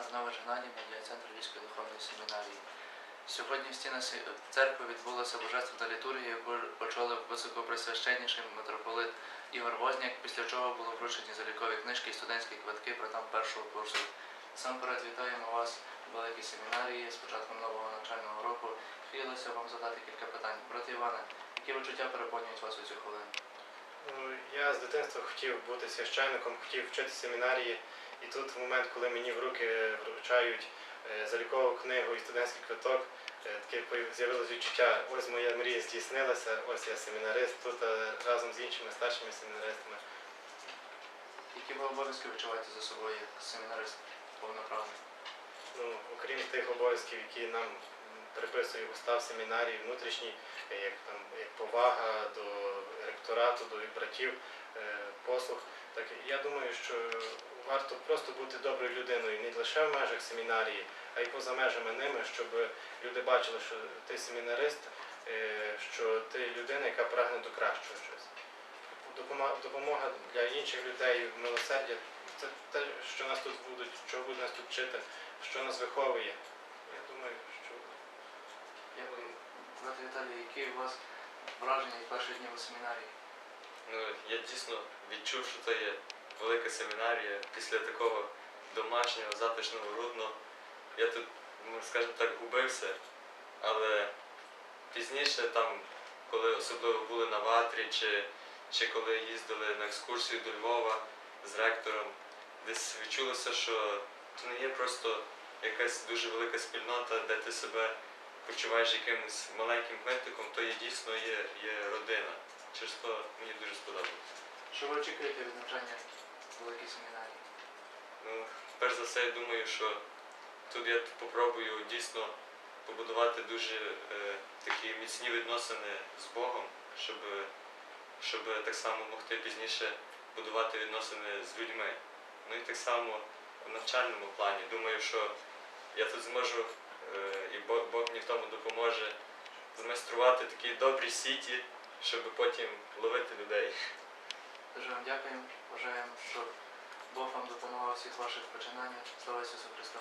Арнович Геннадій, медіа-центр Львівської духовної семінарії. Сьогодні в стінах церкви відбулася божественна літургія, яку очолив високопресвященніший митрополит Ігор Возняк, після чого було вручені залікові книжки і студентські квитки протам першого курсу. Насамперед вітаємо вас в великій семінарії з початком нового навчального року. Хотілося вам задати кілька питань. Брате Іване, які почуття переповнюють вас у цю хвилину? Ну, я з дитинства хотів бути священником, хотів вчити семінарії. І тут в момент, коли мені в руки вручають е, залікову книгу і студентський квиток, е, таке з'явилось відчуття, ось моя мрія здійснилася, ось я семінарист, тут е, разом з іншими старшими семінаристами. Які ви обов'язки відчуваєте за собою як семінарист повноправний? Ну, окрім тих обов'язків, які нам приписує устав семінарії, внутрішній, як там як повага до ректорату, до братів, послуг. Так я думаю, що варто просто бути доброю людиною не лише в межах семінарії, а й поза межами ними, щоб люди бачили, що ти семінарист, е, що ти людина, яка прагне до кращого щось. Допомога для інших людей, милосердя це те, що нас тут будуть, що будуть нас тут вчити, що нас виховує. Я думаю, що Дякую. Брате Віталій, які у вас враження перших днів у семінарії? Ну, я дійсно відчув, що це є велика семінарія після такого домашнього, затишного, рудного. Я тут, ну, скажімо так, губився, але пізніше, там, коли особливо були на ватрі, чи, чи коли їздили на екскурсію до Львова з ректором, десь відчулося, що це не є просто якась дуже велика спільнота, де ти себе почуваєш якимось маленьким гвинтиком, то є дійсно є, є родина. Через то мені дуже сподобалося. Що ви очікуєте від навчання великій семінарії? Ну, перш за все, я думаю, що тут я попробую дійсно побудувати дуже е, такі міцні відносини з Богом, щоб, щоб так само могти пізніше будувати відносини з людьми. Ну і так само в навчальному плані. Думаю, що я тут зможу, е, і Бог мені в тому допоможе, змайструвати такі добрі сіті, щоб потім ловити людей. Дуже вам дякуємо. Вважаємо, що Бог вам допомагав у всіх ваших починаннях. Слава Ісусу Христу!